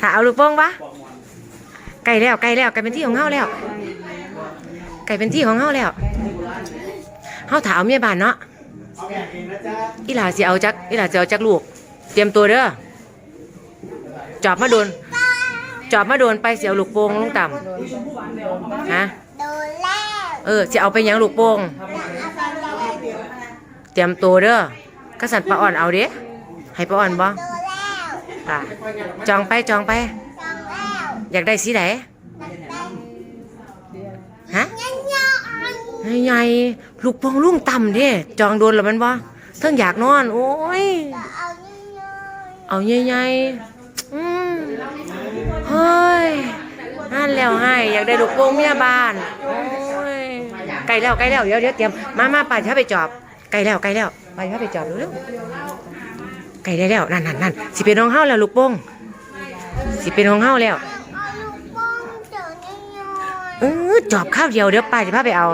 ถ้าเอาลูกโป่งปะไก่แล้วไก่แล้วไก่เป็นที่ของเฮาแล้ว ไก่เป็นที่ของเฮาแล้วเฮาถาเอาเมียบ้านเนาะอีหลาสิเอาจักอีหลาสิเอาจักลูก เตรียมตัวเด้อจอบมาโดนจอบมาโดนไปเสียวลูกโป่งลงต่ำฮะเออสิเอาไปยังลูกโป่งเตรียมตัวเด้อก็สั่นปลาอ่อนเอาเด้ให้ปลาอ่อนบ่โด นแล้วอะจองไปจองไปจองแล้วอยากได้สีไหนฮะยังยังใหญ่ๆลูกโป่งลุงต่ำเด้จองโดนแล้วแมันบ่เทิงอยากนอน โอ้ย เอายังยังเอาใหญ่ๆอืมเฮ้ยนั่นแล้วให้ อยากได้ลูกโป่งเมียบ้านโอ้ยไกลแล้วไกลแล้วเดี๋ยวเดี๋ยวเตรียมมามาไปถ้าไปจอบไกลแล้วไกลแล้วไปถ้าไปจอบเร็วๆ ไกลได้แล้วนั่นนั่นนั่นสิเป็นของเฮาแล้วลูกโป่งสิเป็นของเฮาแล้วเอาลูกปงจอยังยังเออจอบข้าวเดียวเดี๋ยวป้าจะพาไปเอา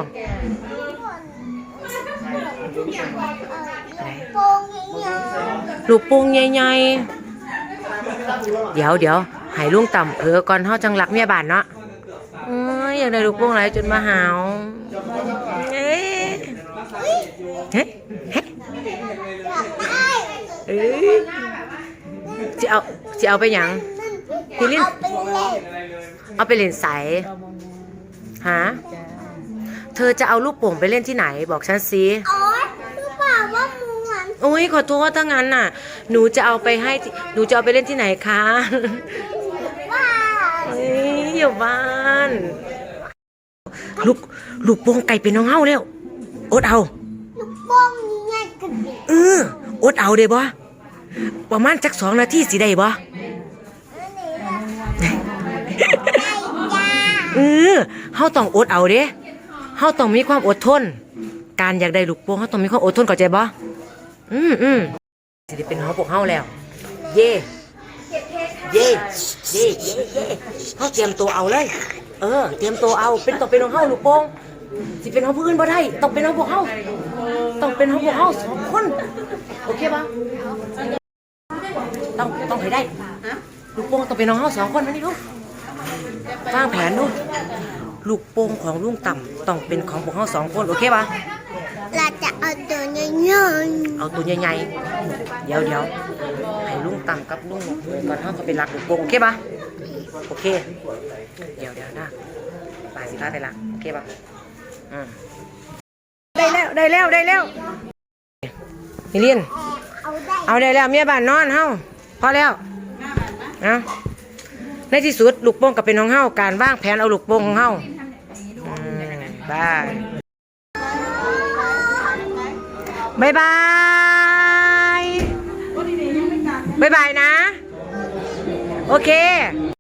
โป่งยังยังลูกโป่งใหญ่ๆ เดี๋ยวเดี๋ยวให้ลุงต่ำเผลอก่อนเฮาจังหลักเมียบานเนาะเอ้ยอยากได้ลูกโป่งหลายจนมาหาวเฮ้เฮ้ย เอ้ยจะเอาจะเอาไปหยังเอาไปเล่นเอาไปเล่นใสฮะเธอจะเอาลูกโป่งไปเล่นที่ไหนบอกฉันสิโอ๊ยรู้เปล่าว่ามูมันโอ้ยขอโทษถ้างั้นน่ะ หนูจะเอาไปให้ที่หนูจะเอาไปเล่นที่ไหนคะว่าเอ้ยอยู่บ้านลูกลูกโป่งไก่เป็นน้องเฮาแล้วอดเอาลูกโป่งนี่ไงกันดิเออ อดเอาได้บ่ประมาณจักสองนาทีสิได้บ่อันนี้ล่ะไก่จ้าเออเฮาต้องอดเอาเด้เฮาต้องมีความอดทน การอยากได้ลูกโป่งเฮาต้องมีความอดทนเข้าใจบ่อืมอืมสิได้เป็นของพวกเฮาแล้ว เย่เย่เย่เย่เย่เฮาเตรียมตัวเอาเลย เออ เตรียมตัวเอาเป็นต้องเป็นของเฮาลูกโป่งสิเป็นของผู้อื่นบ่ได้ต้องเป็นของพวกเฮา ต้องเป็นของพวกเฮาสองคน โอเคป่ะต้องต้องให้ได้ลูกโป่งต้องเป็นของเฮาสองคนมานี่ลูกวางแผนดูลูกโป่งของลุงต่ำต้องเป็นของพวกเฮาสองคนโอเคป่ะเราจะเอาตัวยังยังเอาตัวใหญ่ๆเดี๋ยวเดี๋ยวให้ลุงต่ำกับลุงก่อนเขาจะไปรักลูกโป่งโอเคปะโอเค เดี๋ยวเดี๋ยวนะป่าสิพาไปรักโอเคปะอืม ได้แล้วได้แล้วได้แล้วมิลินเอาได้เอาได้แล้วเมียบ้านนอนเฮาพอแล้วนะในที่สุดลูกโป่งก็เป็นของเฮาการวางแผนเอาลูกโป่งของเฮาบายบายบายบายบายนะ โอเค